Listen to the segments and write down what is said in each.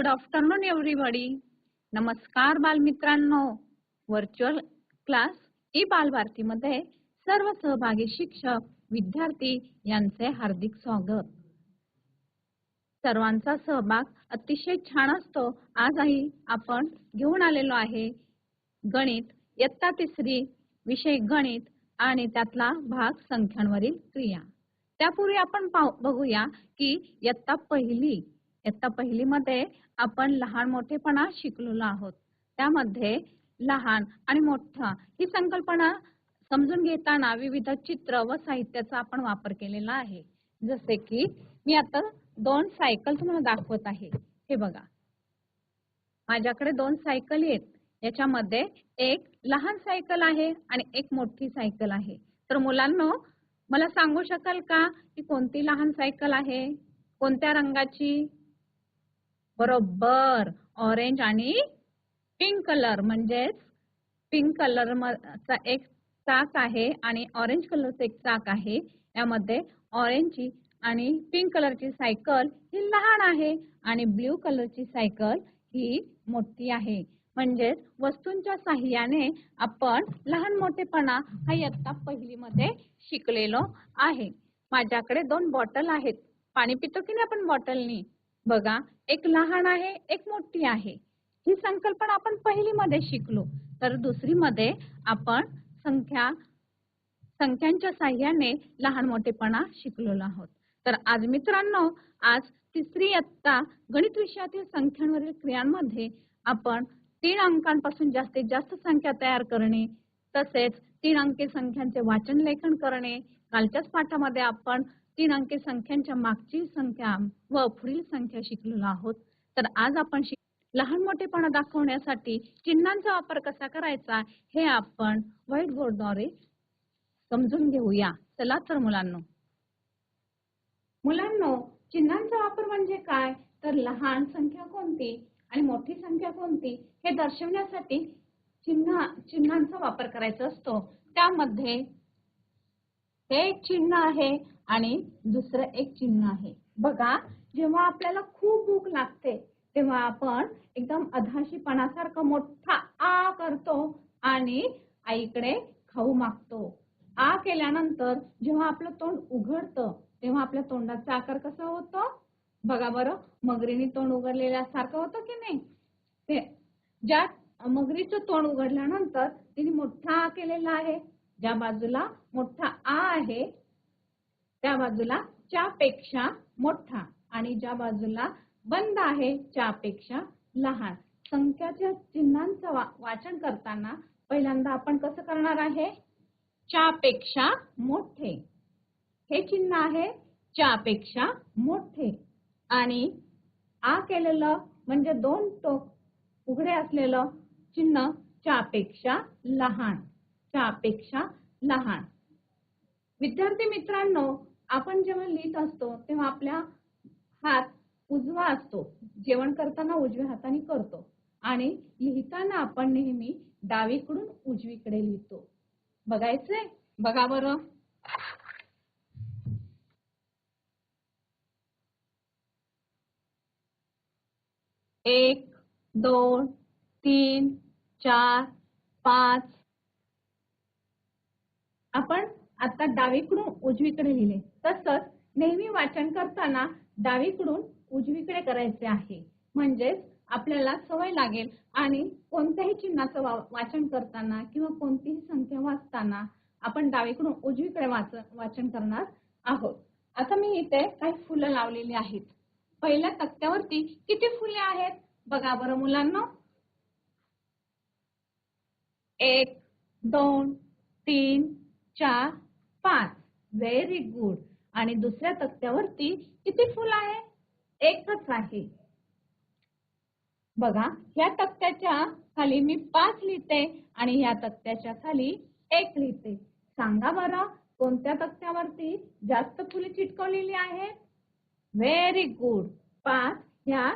Good afternoon everybody नमस्कार बालमित्रांनो. Virtual class E बालभारतीमध्ये सर्व सहभागी शिक्षक विद्यार्थी यांचे हार्दिक स्वागत. सर्वांचा सहभाग अतिशय छान असतो. आजही आपण घेऊन आलेलो आहे गणित इयत्ता तिसरी विषय गणित आणि त्यातला भाग संख्यांवरील क्रिया. त्यापूर्वी आपण बघूया की इयत्ता पहिली इयत्ता पहिली मध्ये आपण लहान मोठेपणा शिकलेलो आहोत. त्यामध्ये लहान आणि मोठा ही संकल्पना समजून घेताना विविध चित्र व साहित्याचा आपण वापर केलेला आहे. जसे की मी आता दोन सायकल तुम्हाला दाखवत आहे. हे बघा. माझ्याकडे दोन सायकल आहेत. याच्यामध्ये एक लहान सायकल आहे आणि एक मोठी सायकल आहे. तर मुलांनो मला सांगू शकाल का की कोणती लहान सायकल आहे? कोणत्या रंगाची? बरोबर. ऑरेंज आणि पिंक कलर म्हणजेच पिंक कलरचा एक चाक आहे आणि ऑरेंज कलरचं एक चाक आहे. यामध्ये ऑरेंजची आणि पिंक कलरची सायकल ही लहान आहे आणि ब्ल्यू कलरची सायकल ही मोठी आहे. म्हणजेच वस्तूंच्या साह्याने आपण लहान मोठेपणा हा इयत्ता पहिलीमध्ये शिकलेलो आहे. माझ्याकडे दोन बॉटल आहेत. पाणी पितो की नाही आपण बॉटलनी बघा एक लहान आहे एक मोठी आहे. ही संकल्पना आपण पहिलीमध्ये शिकलो. तर दुसरीमध्ये आपण संख्या संख्यांच्या साह्याने लहान मोठेपणा शिकलेलो आहोत. तर आज मित्रांनो आज तिसरी इयत्ता गणित विषयातील संख्यांवरील क्रियांमध्ये आपण तीन अंकांपासून जास्तीत जास्त संख्या तयार करणे तसेच तीन अंकी संख्यांचे वाचन लेखन करणे कालच्याच पाठामध्ये आपण तीन अंकी संख्यांच्या मागची संख्या व पुढील संख्या शिकलेलो आहोत. तर आज आपण शिक लहान मोठेपणा दाखवण्यासाठी चिन्हांचा वापर कसा करायचा हे आपण व्हाईट बोर्डद्वारे समजून घेऊया. चला तर मुलांनो. मुलांनो चिन्हांचा वापर म्हणजे काय? तर लहान संख्या कोणती आणि मोठी संख्या कोणती हे दर्शवण्यासाठी चिन्ह चिन्हांचा वापर करायचा असतो. त्यामध्ये हे एक चिन्ह आहे. आणि दुसरं एक चिन्ह आहे. बघा जेव्हा आपल्याला खूप भूक लागते तेव्हा आपण एकदम अधाशीपणासारखं मोठा आ करतो आणि आईकडे खाऊ मागतो. आ केल्यानंतर जेव्हा आपलं तोंड उघडतं तेव्हा आपल्या तोंडाचा आकार कसा होतो? बघा बरं मगरीने तोंड उघडलेल्यासारखं होतं की नाही? ते ज्या मगरीचं तोंड उघडल्यानंतर तिने मोठा आ केलेला आहे. ज्या बाजूला मोठा आ आहे त्या बाजूला च्या पेक्षा मोठा आणि ज्या बाजूला बंद आहे च्यापेक्षा लहान. संख्याच्या चिन्हांचं वा, वाचन करताना पहिल्यांदा आपण कसं करणार आहे? च्यापेक्षा मोठे. हे चिन्ह आहे च्यापेक्षा मोठे. आणि आ केलेलं म्हणजे दोन टोक उघडे असलेलं चिन्ह च्यापेक्षा लहान. च्यापेक्षा लहान. विद्यार्थी मित्रांनो आपण जेव्हा लिहित असतो तेव्हा आपल्या हात उजवा असतो. जेवण करताना उजव्या हाताने करतो. आणि लिहिताना आपण नेहमी डावीकडून उजवीकडे लिहितो. बघायचंय? बघा बरं. एक दोन तीन चार पाच. आपण आता डावीकडून उजवीकडे लिहिले. तसंच नेहमी वाचन करताना डावीकडून उजवीकडे करायचे आहे. म्हणजेच आपल्याला सवय लागेल आणि कोणत्याही चिन्हाचं वाचन करताना किंवा कोणतीही संख्या वाचताना आपण डावीकडून उजवीकडे वाच वाचन करणार आहोत. आता मी इथे काही फुलं लावलेली आहेत. पहिल्या तक्त्यावरती किती फुले आहेत? बघा बरं मुलांना. एक दोन तीन चार पाच. व्हेरी गुड आणि दुसऱ्या तक्त्यावरती किती फुल आहे? एकच आहे. बघा ह्या तक्त्याच्या खाली मी पाच लिहिते आणि ह्या तक्त्याच्या खाली एक लिहिते. सांगा बरं कोणत्या तक्त्यावरती जास्त फुले चिटकवलेली आहेत व्हेरी गुड पाच ह्या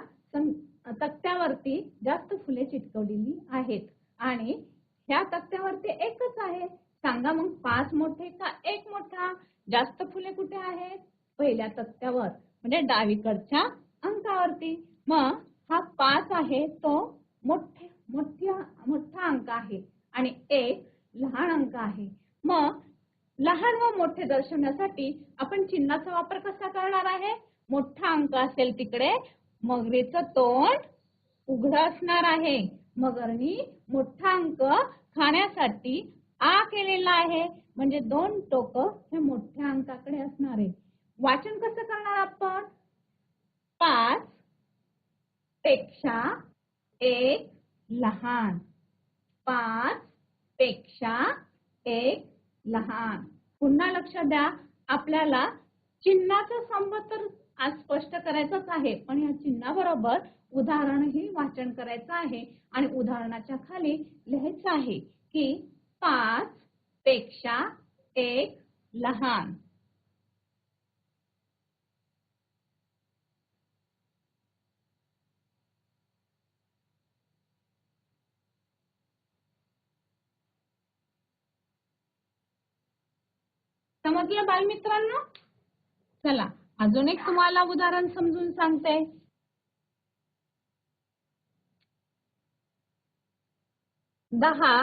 तक्त्यावरती जास्त फुले चिटकवलेली आहेत. आणि ह्या तक्त्यावरती एकच आहे. सांगा मग पाच मोठे का एक मोठा? जास्त फुले कुठे आहेत? पहिल्या तक्त्यावर म्हणजे डावीकडच्या अंकावरती. मग हा पाच आहे तो मोठे मोठ्या मोठा अंक आहे. आणि एक लहान अंक आहे. मग लहान व मोठे दर्शवण्यासाठी आपण चिन्हाचा वापर कसा करणार आहे? मोठा अंक असेल तिकडे मगरीचं तोंड उघड असणार आहे. मगरनी मोठा अंक खाण्यासाठी आ केलेला आहे म्हणजे दोन टोक हे मोठ्या अंकाकडे असणार आहे. वाचन कसं करणार आपण? पाच पेक्षा एक लहान. पाच पेक्षा एक लहान. पुन्हा लक्ष द्या आपल्याला चिन्हाचा संबंध तर आज स्पष्ट करायचाच आहे पण या चिन्हाबरोबर उदाहरणही वाचन करायचं आहे आणि उदाहरणाच्या खाली लिहायचं आहे की पाच पेक्षा एक लहान. समजलं बालमित्रांनो? चला अजून एक तुम्हाला उदाहरण समजून सांगते. दहा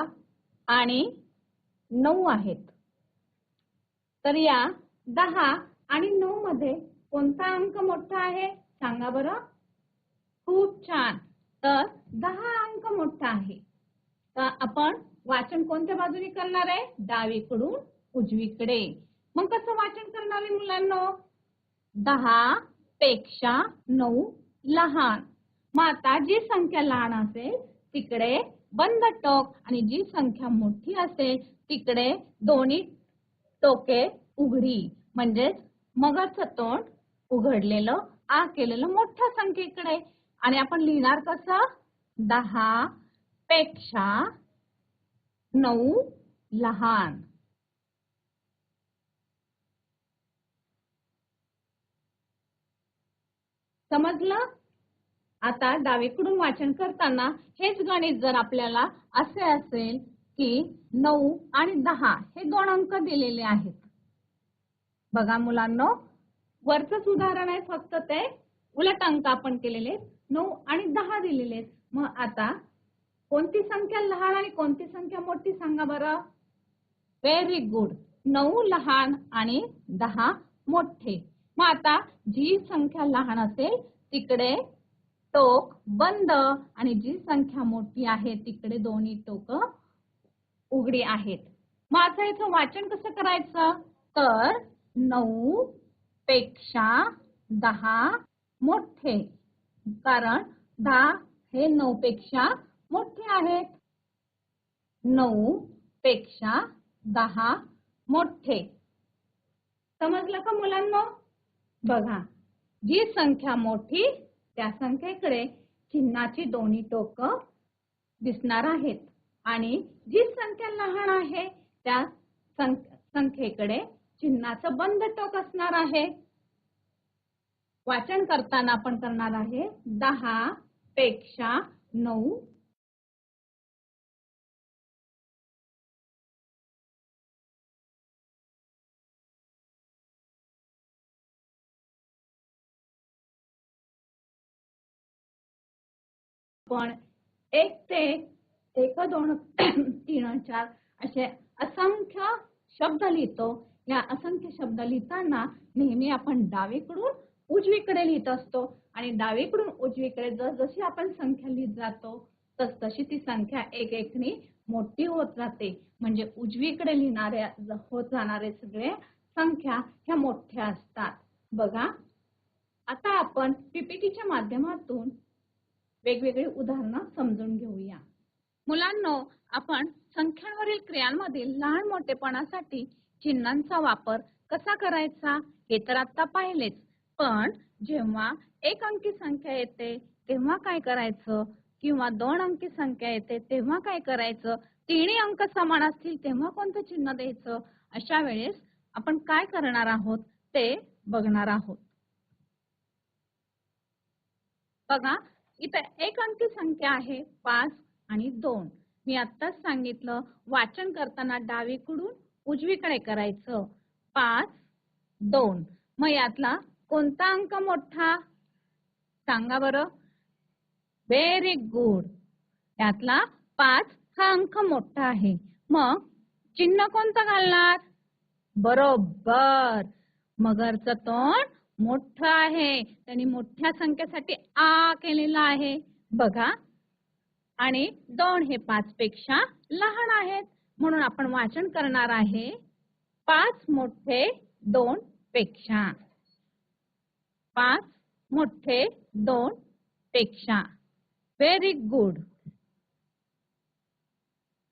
आणि नऊ आहेत. तर या दहा आणि नऊ मध्ये कोणता अंक मोठा आहे? सांगा बरं. खूप छान. तर दहा अंक मोठा आहे. तर आपण वाचन कोणत्या बाजूने करणार आहे? डावीकडून उजवीकडे. मग कसं वाचन करणार आहे मुलांना? दहा पेक्षा नऊ लहान. मग आता जी संख्या लहान असेल तिकडे बंद टोक आणि जी संख्या मोठी असेल तिकडे दोन्ही टोके उघडी. म्हणजेच मगरचं तोंड उघडलेलं आ केलेलं मोठ्या संख्येकडे आणि आपण लिहिणार कसं? दहा पेक्षा नऊ लहान. समजलं? आता डावीकडून वाचन करताना हेच गणित जर आपल्याला असे असेल की नऊ आणि दहा हे दोन अंक दिलेले आहेत. बघा मुलांना वरचंच उदाहरण आहे फक्त ते. उलट अंक आपण केलेले आहेत. नऊ आणि दहा दिलेले आहेत. मग आता कोणती संख्या लहान आणि कोणती संख्या मोठी सांगा बरं. व्हेरी गुड नऊ लहान आणि दहा मोठे. मग आता जी संख्या लहान असेल तिकडे टोक बंद आणि जी संख्या मोठी आहे तिकडे दोन्ही टोक उघडी आहेत. मग आता इथं वाचन कसं करायचं? तर नऊ पेक्षा दहा मोठे. कारण दहा हे नऊ पेक्षा मोठे आहेत. नऊ पेक्षा दहा मोठे. समजलं का मुलांना? बघा जी संख्या मोठी त्या संख्येकडे चिन्हाची दोन्ही टोक दिसणार आहेत. आणि जी संख्या लहान आहे त्या संख्येकडे चिन्हाचं बंद टोक असणार आहे. वाचन करताना आपण करणार आहे दहा पेक्षा नऊ पण एक ते एक दोन तीन चार असे असंख्य शब्द लिहितो. या असंख्य शब्द लिहिताना नेहमी आपण डावीकडून उजवीकडे लिहित असतो आणि डावीकडून उजवीकडे जसजशी आपण संख्या लिहित जातो तस तशी ती संख्या एक एकनी मोठी होत जाते. म्हणजे उजवीकडे लिहिणाऱ्या होत जाणारे सगळे संख्या ह्या मोठ्या असतात. बघा आता आपण पीपीटीच्या माध्यमातून वेगवेगळी उदाहरणं समजून घेऊया. मुलांनो आपण संख्यांवरील क्रियांमधील लहान मोठेपणासाठी चिन्हांचा वापर कसा करायचा हे तर आता पाहिलेच. पण जेव्हा एक अंकी संख्या येते तेव्हा काय करायचं? किंवा दोन अंकी संख्या येते तेव्हा काय करायचं? तिन्ही अंक समान असतील तेव्हा कोणतं चिन्ह द्यायचं? अशा वेळेस आपण काय करणार आहोत? ते बघणार आहोत. बघा इथं एक अंकी संख्या आहे पाच आणि दोन. मी आत्ताच सांगितलं वाचन करताना डावीकडून उजवीकडे करायचं. पाच दोन. मग यातला कोणता अंक मोठा? सांगा बरं. व्हेरी गुड यातला पाच हा अंक मोठा आहे. मग चिन्ह कोणतं घालणार? बरोबर. मगरचं तोंड मोठं आहे. त्यांनी मोठ्या संख्येसाठी आ केलेला आहे. बघा. आणि दोन हे पाच पेक्षा लहान आहेत. म्हणून आपण वाचन करणार आहे. पाच मोठे दोन पेक्षा. पाच मोठे दोन पेक्षा. व्हेरी गुड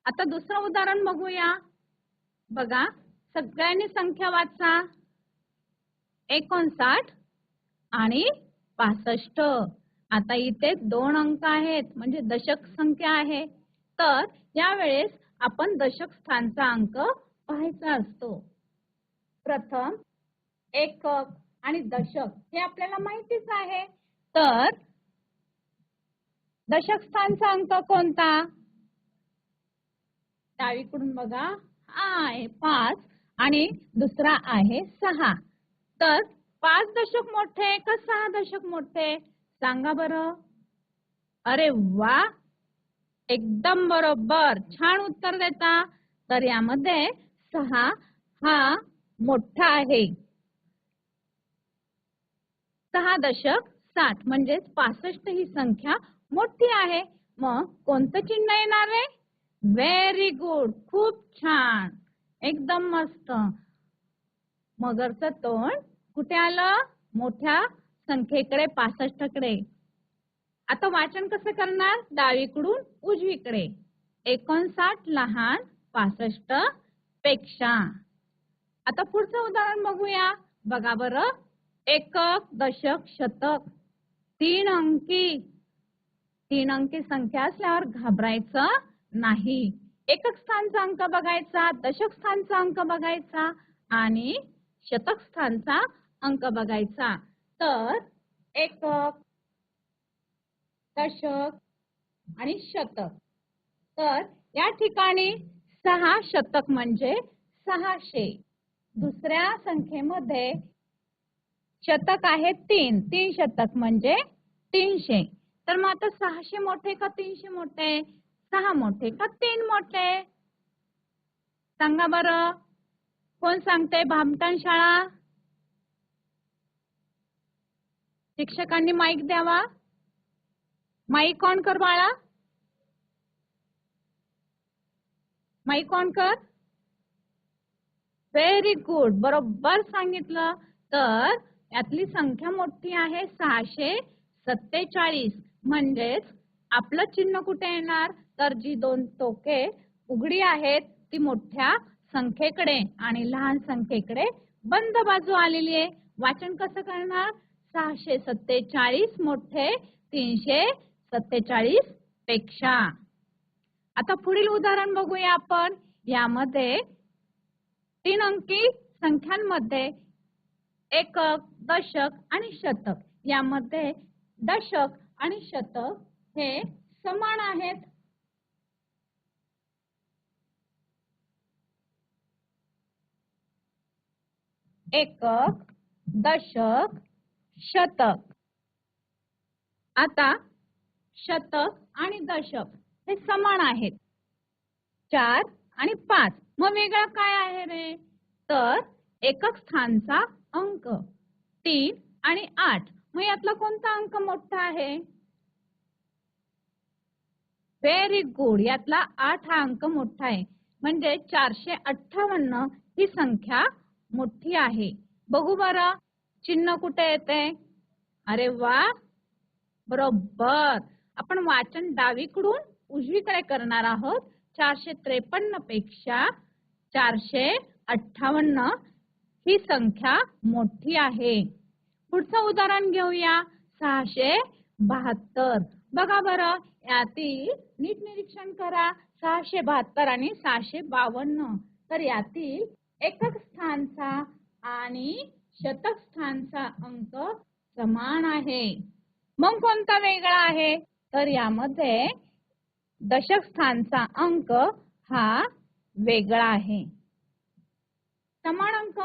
आता दुसरं उदाहरण बघूया. बघा. सगळ्यांनी संख्या वाचा. एकोणसाठ आणि पासष्ट. आता इथे दोन अंक आहेत म्हणजे दशक संख्या आहे. तर यावेळेस आपण दशक स्थानचा अंक पाहायचा असतो. प्रथम एकक आणि दशक हे आपल्याला माहितीच आहे. तर दशक स्थानचा अंक कोणता? डावीकडून बघा हा आहे पाच आणि दुसरा आहे सहा. तर पाच दशक मोठे का सहा दशक मोठे? सांगा बरं. अरे वा! एकदम बरोबर. छान उत्तर देता. तर यामध्ये सहा हा मोठा आहे. सहा दशक साठ म्हणजेच पासष्ट ही संख्या मोठी आहे. मग कोणतं चिन्ह येणार आहे? व्हेरी गुड खूप छान. एकदम मस्त. मगरचं तोंड कुठे आलं? मोठ्या संख्येकडे पासष्टकडे. आता वाचन कसं करणार? डावीकडून उजवीकडे. एकोणसाठ लहान पासष्टपेक्षा. आता पुढचं उदाहरण बघूया. बघा बरं. एकक दशक शतक. तीन अंकी. तीन अंकी संख्या असल्यावर घाबरायचं नाही. एकक स्थानचा अंक बघायचा दशक स्थानचा अंक बघायचा आणि शतक स्थानचा अंक बघायचा. तर एकक दशक आणि शतक. तर या ठिकाणी सहा शतक म्हणजे सहाशे. दुसऱ्या संख्येमध्ये शतक आहे तीन. तीन शतक म्हणजे तीनशे. तर मग आता सहाशे मोठे का तीनशे मोठे? सहा मोठे का तीन मोठे? सांगा बरं. कोण सांगते? भामटान शाळा? शिक्षकांनी माईक द्यावा. माईक ऑन कर बाळा? माईक ऑन कर? व्हेरी गुड बरोबर सांगितलं. तर यातली संख्या मोठी आहे सहाशे सत्तेचाळीस. म्हणजेच आपलं चिन्ह कुठे येणार? तर जी दोन टोके उघडी आहेत ती मोठ्या संख्येकडे आणि लहान संख्येकडे बंद बाजू आलेली आहे. वाचन कसं करणार? सहाशे सत्तेचाळीस मोठे तीनशे सत्तेचाळीसपेक्षा. आता पुढील उदाहरण बघूया आपण. यामध्ये तीन अंकी संख्यांमध्ये एकक दशक आणि शतक. यामध्ये दशक आणि शतक हे समान आहेत. एकक दशक शतक. आता शतक आणि दशक हे समान आहेत. चार आणि पाच. मग वेगळा काय आहे रे? तर एकक स्थानचा अंक. तीन आणि आठ. मग यातला कोणता अंक मोठा आहे? व्हेरी गुड यातला आठ हा अंक मोठा आहे. म्हणजे चारशे अठ्ठावन्न ही संख्या मोठी आहे. बघू बरं. चिन्ह कुठे येते? अरे वा! बरोबर. आपण वाचन डावीकडून उजवीकडे करणार आहोत. चारशे त्रेपन्नपेक्षा चारशे अठ्ठावन्न ही संख्या मोठी आहे. पुढचं उदाहरण घेऊया. सहाशे बहात्तर. बघा बरं यातील नीट निरीक्षण करा. सहाशे बहात्तर आणि सहाशे बावन्न. तर यातील एकक स्थानचा आणि शतक स्थानचा अंक समान आहे. मग कोणता वेगळा आहे? तर यामध्ये दशक स्थानचा अंक हा वेगळा आहे. समान अंक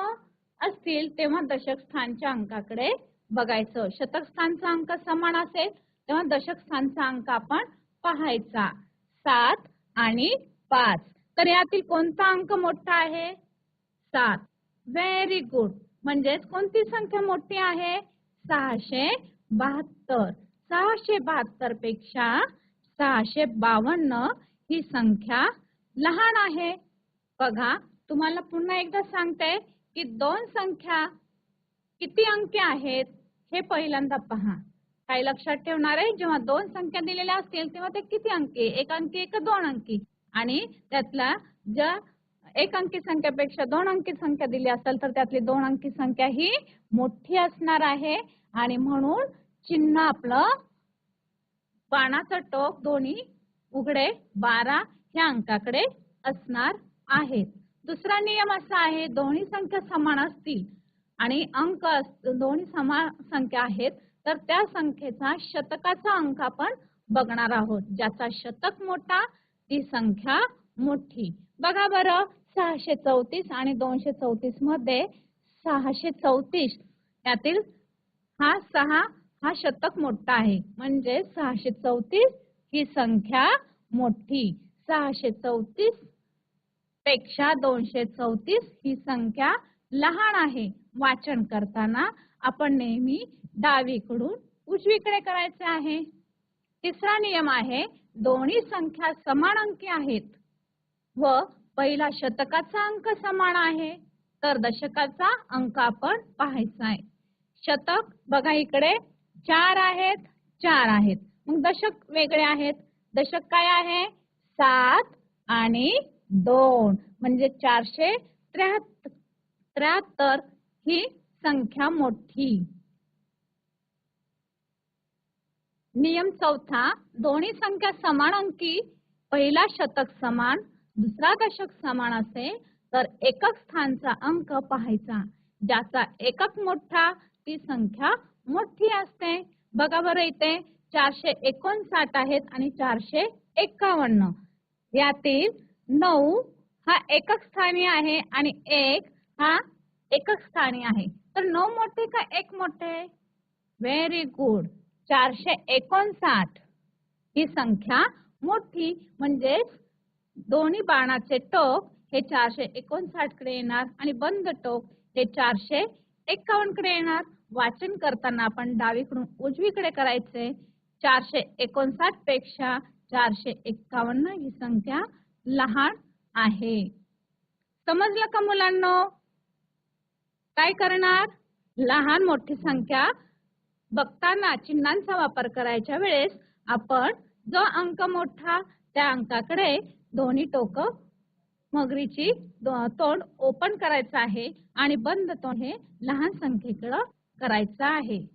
असतील तेव्हा दशक स्थानच्या अंकाकडे बघायचं. शतक स्थानचा अंक समान असेल तेव्हा दशक स्थानचा अंक आपण पाहायचा. सात आणि पाच. तर यातील कोणता अंक मोठा आहे? सात. व्हेरी गुड म्हणजेच कोणती संख्या मोठी आहे? सहाशे बहात्तर. सहाशे बहात्तरपेक्षा सहाशे बावन्न ही संख्या लहान आहे. बघा तुम्हाला पुन्हा एकदा सांगते की दोन संख्या किती अंकी आहेत हे पहिल्यांदा पहा. काय लक्षात ठेवणार आहे? जेव्हा दोन संख्या दिलेल्या असतील तेव्हा ते किती अंकी? एक अंकी एक दोन अंकी. आणि त्यातला ज्या एक अंकी संख्यापेक्षा दोन अंकी संख्या दिली असेल तर त्यातली दोन अंकी संख्या ही मोठी असणार आहे. आणि म्हणून चिन्ह आपलं बाणाचं टोक दोन्ही उघडे बारा ह्या अंकाकडे असणार आहेत. दुसरा नियम असा आहे दोन्ही संख्या समान असतील आणि अंक दोन्ही समान संख्या आहेत तर त्या संख्येचा शतकाचा अंक आपण बघणार आहोत. ज्याचा शतक मोठा ती संख्या मोठी. बघा बरं सहाशे चौतीस आणि दोनशे चौतीसमध्ये सहाशे चौतीस. यातील हा सहा हा शतक मोठा आहे. म्हणजे सहाशे चौतीस ही संख्या मोठी. सहाशे चौतीसपेक्षा दोनशे चौतीस ही संख्या लहान आहे. वाचन करताना आपण नेहमी डावीकडून उजवीकडे करायचे आहे. तिसरा नियम आहे दोन्ही संख्या समान अंकी आहेत. व पहिला शतकाचा अंक समान आहे तर दशकाचा अंक आपण पाहायचा आहे. शतक बघा इकडे चार आहेत चार आहेत. मग दशक वेगळे आहेत. दशक काय आहे? सात आणि दोन. म्हणजे चारशे त्र्याहत्तर त्र्याहत्तर ही संख्या मोठी. नियम चौथा दोन्ही संख्या समान अंकी पहिला शतक समान दुसरा दशक समान असेल तर एकक स्थानचा अंक पाहायचा. ज्याचा एकक मोठा ती संख्या मोठी असते. बघा बरं इथे चारशे एकोणसाठ आहेत आणि चारशे एकावन्न. यातील नऊ हा एकक स्थानी आहे आणि एक हा एकक स्थानी आहे. तर नऊ मोठे का एक मोठे? व्हेरी गुड चारशे एकोणसाठ. ही संख्या मोठी म्हणजेच दोन्ही बाणाचे टोक हे चारशे एकोणसाठकडे येणार आणि बंद टोक हे चारशे एकावन्नकडे येणार. वाचन करताना आपण डावीकडून उजवीकडे करायचे. चारशे एकोणसाठपेक्षा चारशे एकावन्न ही संख्या लहान आहे. समजलं का मुलांनो? काय करणार? लहान मोठी संख्या बघताना चिन्हांचा वापर करायच्या वेळेस आपण जो अंक मोठा त्या अंकाकडे दोन्ही टोक मगरीची तोंड ओपन करायचं आहे आणि बंद तोंड हे लहान संख्येकडं करायचं आहे.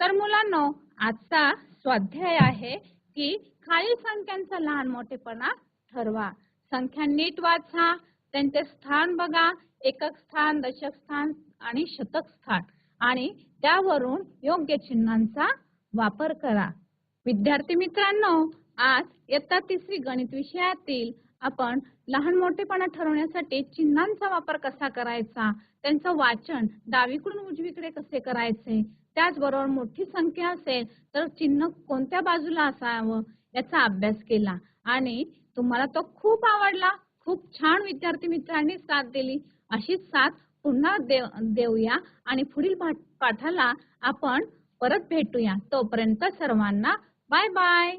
तर मुलांनो आजचा स्वाध्याय आहे की खालील संख्यांचा लहान मोठेपणा ठरवा. संख्या नीट वाचा त्यांचे स्थान बघा एकक स्थान दशक स्थान आणि शतक स्थान. आणि त्यावरून योग्य चिन्हांचा वापर करा. विद्यार्थी मित्रांनो आज इयत्ता तिसरी गणित विषयातील आपण लहान मोठेपणा ठरवण्यासाठी चिन्हांचा वापर कसा करायचा? त्यांचं वाचन डावीकडून उजवीकडे कसे करायचे? त्याचबरोबर मोठी संख्या असेल तर चिन्ह कोणत्या बाजूला असावं याचा अभ्यास केला. आणि तुम्हाला तो खूप आवडला. खूप छान विद्यार्थी मित्रांनी साथ दिली. अशीच साथ पुन्हा देव देऊया आणि पुढील पाठाला आपण परत भेटूया. तोपर्यंत सर्वांना बाय बाय.